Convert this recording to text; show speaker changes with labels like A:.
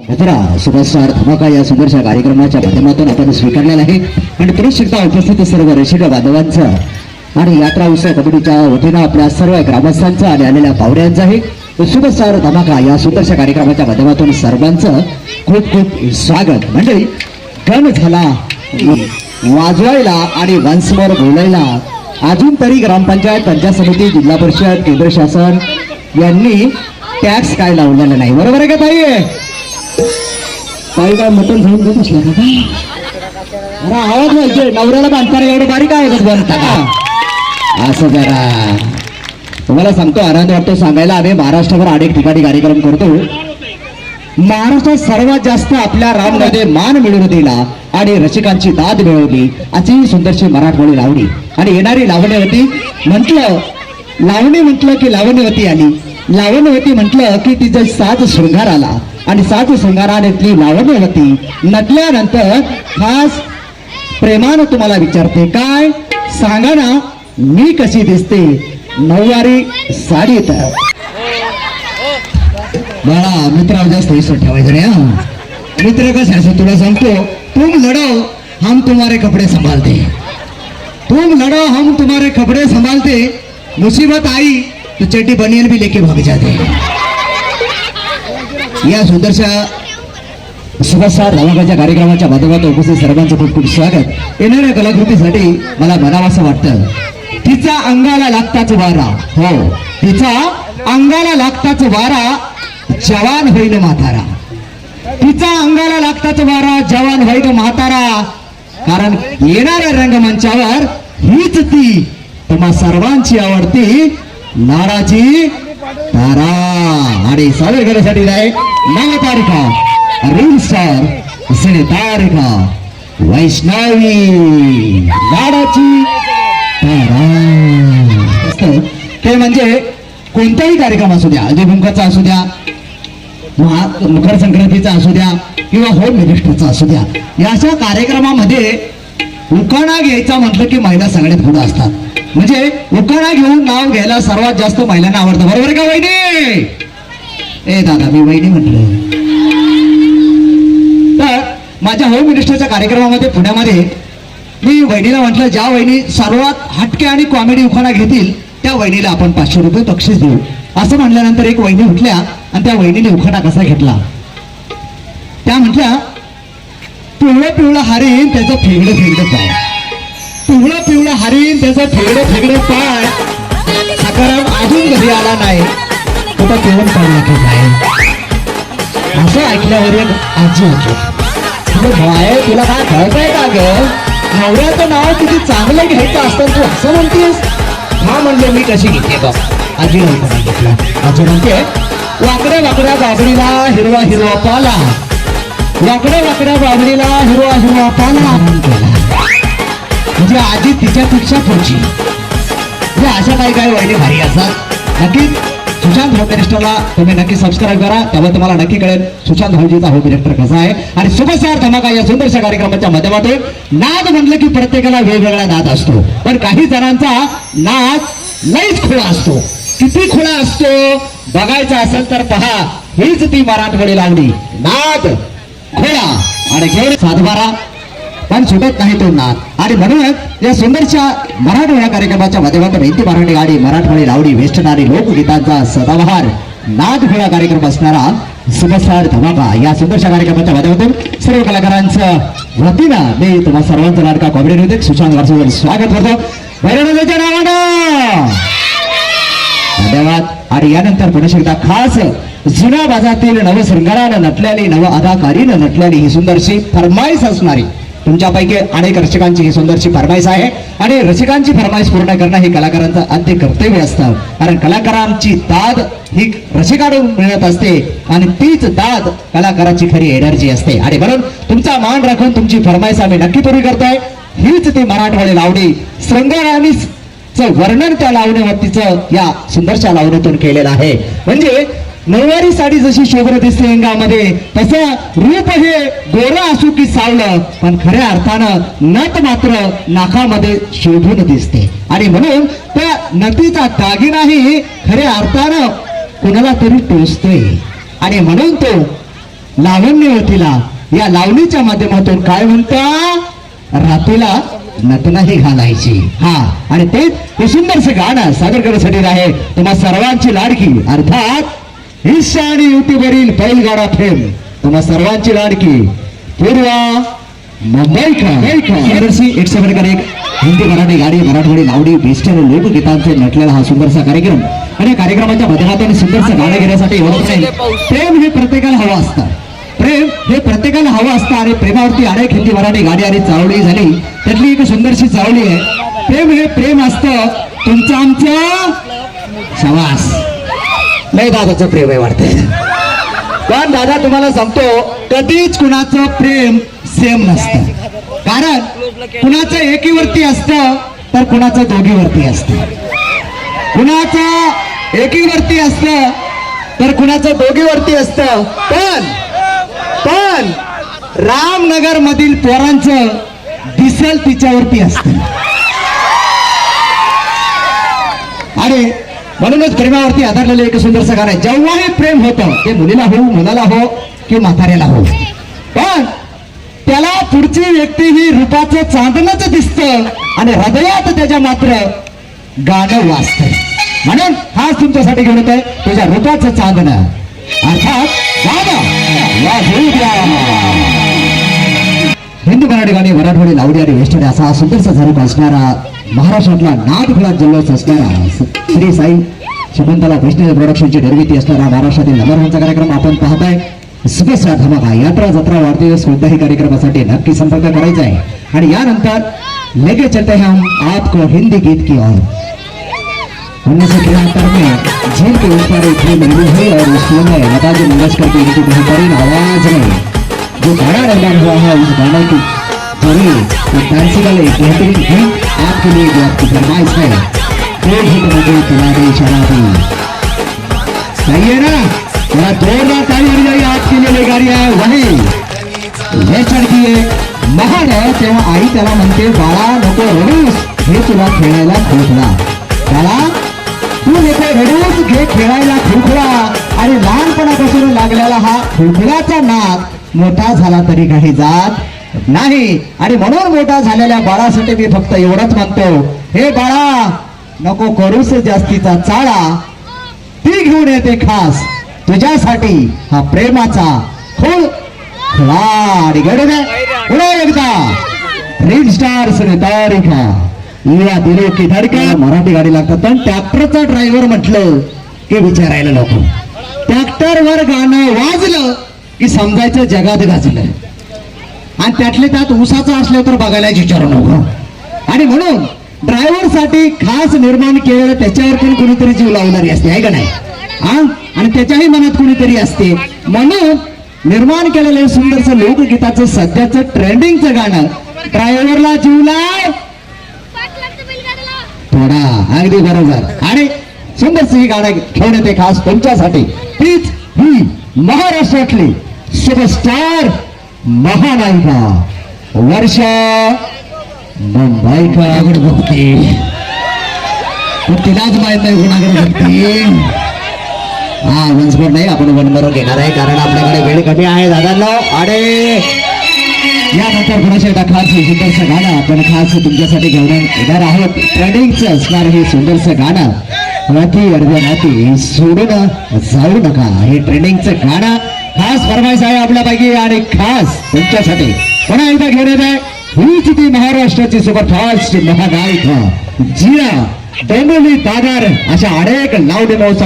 A: मित्रा सुपरस्टार धमाका या सुंदरशा कार्यक्रमाच्या माध्यमातून आपण स्वीकारलेला आहे. आणि पुरुष उपस्थित सर्व रसिक बांधवांचं. आणि यात्रा उत्सव कमिटीच्या वतीनं आपल्या सर्व ग्रामस्थांचं आणि आलेल्या पाहुण्यांचं आहे सुपरस्टार धमाका या सुंदरशा कार्यक्रमाच्या माध्यमातून सर्वांचं खूप खूप स्वागत. म्हणजे गण झाला वाजवायला आणि वंसमोर बोलायला अजून तरी ग्रामपंचायत पंचायत समिती जिल्हा परिषद केंद्र शासन यांनी टॅक्स काय लावलेला नाही. बरोबर आहे का ताई? काही काय मटण घेऊन देत असल्या का? अरे आवाज व्हायचे नवऱ्याला बांधताना एवढं बारीक आहे का बनता का असं जरा. तुम्हाला सांगतो आनंद वाटतो सांगायला. आम्ही महाराष्ट्रभर अनेक ठिकाणी कार्यक्रम करतो. महाराष्ट्रात सर्वात जास्त आपल्या राममध्ये मान मिळवून दिला आणि रसिकांची दाद मिळवली. अशी सुंदरशी मराठमोळी लावणी. आणि येणारी लावण्यवती म्हटलं लावणी म्हटलं की लावण्यवती आली. लावण्यवती म्हटलं की तिचा साज शृंगार आला. आणि साज शृंगारानेतली लावण्यवती नटल्यानंतर खास प्रेमानं तुम्हाला विचारते काय? सांगा ना मी कशी दिसते? नऊवारी साडीत बाळा मित्रावर जास्त विश्वास ठेवायचं रे मित्र कसं असं तुला सांगतो तुम लढो हम तुम्हारे कपडे संभालते. तुम लड़ो हम तुम्हारे कपड़े संभालते. मुसीबत आई तो चड्डी बनियन भी लेके भाग जाते. या सुंदरशा सुभाषार धमाकाच्या कार्यक्रमाच्या माध्यमातून उपस्थित सर्वांचं खूप खूप स्वागत. येणाऱ्या कलाकृतीसाठी मला म्हणावं वाटतं. तिचा अंगाला लागताच वारा. हो. तिचा अंगाला लागताच वारा जवान होईल म्हातारा. तिचा अंगाला लागताच वारा जवान होईल म्हातारा. कारण येणाऱ्या रंगमंचावर हीच ती. तुम्हा सर्वांची आवडती नाराजी तारा आणि सादर करण्यासाठी आहे नव रील स्टार सिने तारिका वैष्णवी गाडाची तारा. ते म्हणजे कोणताही कार्यक्रम असू द्या अजयभुंकाचा असू द्या महा- मकर संक्रांतीचा असू द्या किंवा होम मिनिस्टरचा असू द्या या अशा कार्यक्रमामध्ये उकाणा घ्यायचा म्हटलं की महिला सगळ्यात पुढं असतात. म्हणजे उकाणा घेऊन नाव घ्यायला सर्वात जास्त महिलांना आवडतं. बरोबर का वहिनी? ए दादा मी वहिनी म्हटलं. तर माझ्या होम मिनिस्टरच्या कार्यक्रमामध्ये पुण्यामध्ये मी वहिनीला म्हटलं ज्या वहिनी सर्वात हटके आणि कॉमेडी उखाणा घेतील त्या वहिनीला आपण पाचशे रुपये बक्षीस देऊ. असं म्हणल्यानंतर एक वहिनी उठल्या आणि त्या वहिनीने उखाणा कसा घेतला? त्या म्हटल्या पिवळं पिवळं हरीण त्याचं फेगडं फेगडं पाय पिवळं पिवळं हरीन त्याचं फेगडं फेगडं पाय. सकाराम अजून घरी आला नाही. कुठं जेवण पाडला की नाही असं ऐकल्यावर एक आजी होती. तुला भाय तुला काय कळतंय का ग? नवऱ्याचं नाव किती चांगलं घ्यायचं असतं तू असं म्हणतेस? हा म्हणलं मी कशी घेते बघ. आजी नाही घेतला आजी म्हणते वाकड्या वाकड्या बाबडीला हिरवा हिरवा पाला. वाकड्या वाकड्या बाबडीला हिरवा हिरवा पाला. म्हणजे आधी तिच्यापेक्षा पुढची. म्हणजे अशा काही काही वहिनी भारी असतात. नक्कीच सुशांत होम मिनिस्टरला तुम्ही नक्की सबस्क्राईब करा. त्यामुळे तुम्हाला नक्की कळेल सुशांत भाऊजीचा होम मिनिस्टर कसा आहे. आणि सुभसार धमाका या सुंदरशा कार्यक्रमाच्या माध्यमातून नाद म्हटलं की प्रत्येकाला वेगवेगळा नाद असतो. पण काही जणांचा नाद लईच खुळा असतो. किती खुळा असतो? बघायचा असेल तर पहा. हीच ती मराठवाडी लावणी. नाद खुळा. आणि घेऊन सातबारा. पण सुटत नाही तो नाद आणि म्हणूनच या सुंदरच्या मराठवाडा या कार्यक्रमाच्या माध्यमातून हिंदी मराठी गाडी मराठवाडी लावडी वेस्टर्न आणि लोकगीतांचा सदाबहार नाद घोडा कार्यक्रम असणारा सुपरस्टार धमाका या सुंदरच्या कार्यक्रमाच्या माध्यमातून सर्व कलाकारांचं वतीनं मी तुम्हा सर्वांचा लाडका कॉमेडी नृत्य सुशांत वर्षावर स्वागत करतो. भैरवनाथाच्या नावानं! धन्यवाद. आणि यानंतर पुन्हा एकदा खास जुन्या बाजातील नव शृंगारानं नटल्याने नव अदाकारीनं नटल्याने ही सुंदरशी फरमाईश असणारी तुमच्यापैकी अनेक रसिकांची ही सुंदरशी फरमाईश आहे. आणि रसिकांची फरमाईश पूर्ण करणं हे कलाकारांचं अंत्य कर्तव्य असतं. कारण कलाकारांची दाद ही रसिकाडून मिळत असते आणि तीच दाद कलाकाराची खरी एनर्जी असते. आणि म्हणून तुमचा मान राखून तुमची फरमाईश आम्ही नक्की पूर्ण करतोय. हीच ती मराठवाडी लावणी. शृंगार आणि वर्णन त्या लावण्यावरतीचं या सुंदरशा लावणीतून केलेलं आहे. म्हणजे नऊवारी साडी जशी शोभर दिसते अंगामध्ये तसं रूप हे गोरं असू की सावलं पण खऱ्या अर्थानं नत मात्र नाकामध्ये शोभून दिसते. आणि म्हणून त्या नटीचा दागिनाही खऱ्या अर्थानं कुणाला तरी टोचतोय. आणि म्हणून तो लावण्यवतीला या लावणीच्या माध्यमातून काय म्हणता? रातीला नटनाही घालायची. हा आणि तेच हे सुंदरसं गाणं सादर करण्यासाठी आहे तुम्हा सर्वांची लाडकी. अर्थात ईशा आणि युट्यूबवरील बैलगाडा फेम. तुम्हा सर्वांची लाडकी. पूर्वा मुंबई सुंदरशी एक? हिंदी मराठी गाडी मराठवाडी लावडी वेस्टर्न लोकगीतांचे नटलेला हा सुंदरसा कार्यक्रम. आणि या कार्यक्रमाच्या माध्यमातून सुंदरसं गाणं घेण्यासाठी प्रेम हे प्रत्येकाला हवं असतं. प्रेम हे प्रत्येकाला हवं असतं आणि प्रेमावरती अनेक हिंदी मराठी गाडी आणि चावडी झाली. त्यातली एक सुंदरशी चावली आहे. प्रेम हे प्रेम असतं. तुमचं आमचं शवास. लय दादाचं प्रेम आहे वाटते पण दादा तुम्हाला सांगतो कधीच कुणाचं प्रेम सेम नसतं. कारण कुणाचं एकीवरती असतं तर कुणाचं दोघीवरती असतं. कुणाचं एकीवरती असतं तर कुणाचं दोघीवरती असतं. पण पण रामनगर मधील पोरांचं दिसेल तिच्यावरती असत. आणि म्हणूनच प्रेमावरती आधारलेलं एक सुंदरसं गाणं आहे. जेव्हाही प्रेम होतं ते मुलीला हो मुलाला हो की म्हाताऱ्याला हो. पण त्याला पुढची व्यक्ती ही रूपाचं चांदणच दिसतं आणि हृदयात त्याच्या मात्र गाणं वाजतं. म्हणून हाच तुमच्यासाठी घेऊन येतोय तुझ्या रूपाचं चांदणं. अर्थात गाणं. हिंदू मराठी गाणी मराठवाडी लावडी आणि वेस्टर्न असा हा सुंदरसा असणारा महाराष्ट्रातला नाद खुलात जल्लोष असणारा श्री साई शकुंतला वैष्णव प्रोडक्शनची निर्मिती असणारा महाराष्ट्रातील नंबर कार्यक्रम आपण पाहताय. सुपेसरा धमाका यात्रा जत्रा वाढदिवस कोणत्याही कार्यक्रमासाठी नक्की संपर्क करायचा आहे. आणि यानंतर लेके चलते हैं हम आपको हिंदी गीत की ओर. उन्नीस सौ तिहत्तर में झील के उस पार एक फिल्म रिलीज हुई और उस फिल्म में लता जी मंगेशकर की इनकी बेहतरीन आवाज में जो गाना निर्माण हुआ है उस गाने की जरिए एक डांसिकल बेहतरीन गीत आपके लिए जो आपकी फरमाइश है दो भी मुझे तुम्हारे दे शराबी सही है ना थोड़ा जोरदार ताली हो जाइए आपके लिए लेकर गाड़ी वही। हे चढकी आहे महान आहे तेव्हा आई त्याला म्हणते बाळा नको रडूस हे तुला खेळायला खोकला बाळा तू नको रडूस घे खेळायला खोकला आणि लहानपणापासून लागलेला हा खोकलाचा नाक मोठा झाला तरी काही जात नाही आणि म्हणून मोठा झालेल्या बाळासाठी मी फक्त एवढंच म्हणतो. हे बाळा नको करूस जास्तीचा चाळा. ती घेऊन येते खास. तुझ्यासाठी हा प्रेमाचा खोल खिलाडी गडे पुन्हा एकदा. रील स्टार तारिका या दिलो की धडका. मराठी गाडी लागतात. पण ट्रॅक्टरचा ड्रायव्हर म्हटलं की विचारायला नको. ट्रॅक्टरवर गाणं वाजलं की समजायचं जगात गाजलं. आणि त्यातले त्यात उसाचा असलं तर बघायलाच विचारू नको. आणि म्हणून ड्रायव्हरसाठी खास निर्माण केलेलं त्याच्यावर पण कोणीतरी जीव लावणारी असते आहे का नाही? हा? आणि त्याच्याही मनात कोणीतरी असते. म्हणून निर्माण केलेलं सुंदरचं लोकगीताचं सध्याचं ट्रेंडिंगचं गाणं ड्रायव्हरला जीव लाव. थोडा अगदी बरोबर. आणि सुंदरचं हे गाणं घेऊन येते खास तुमच्यासाठी. प्लीज ही महाराष्ट्रातली सुपरस्टार महानायिका वर्षा मुंबईकर बघते पण तिलाच माहीत नाही कुणाकडे बघते हा वंशभर नाही आपण वनभर घेणार आहे कारण आपल्याकडे वेळ कमी आहे दादांनो. अरे यानंतर पुन्हा एकदा खास हे सुंदरसं गाणं आपण खास तुमच्यासाठी घेऊन येणार आहोत. ट्रेंडिंगचं असणार हे सुंदरसं गाणं. राती अर्ध्या राती सोडून जाऊ नका. हे ट्रेंडिंगचं गाणं खास फरमाईश आहे आपल्यापैकी आणि खास तुमच्यासाठी. पुन्हा एकदा घेऊन येत आहे हीच ती महाराष्ट्राची सुपरफास्ट महागायिका जिया डोंबिवली दादर अशा अनेक लावणी महोत्सव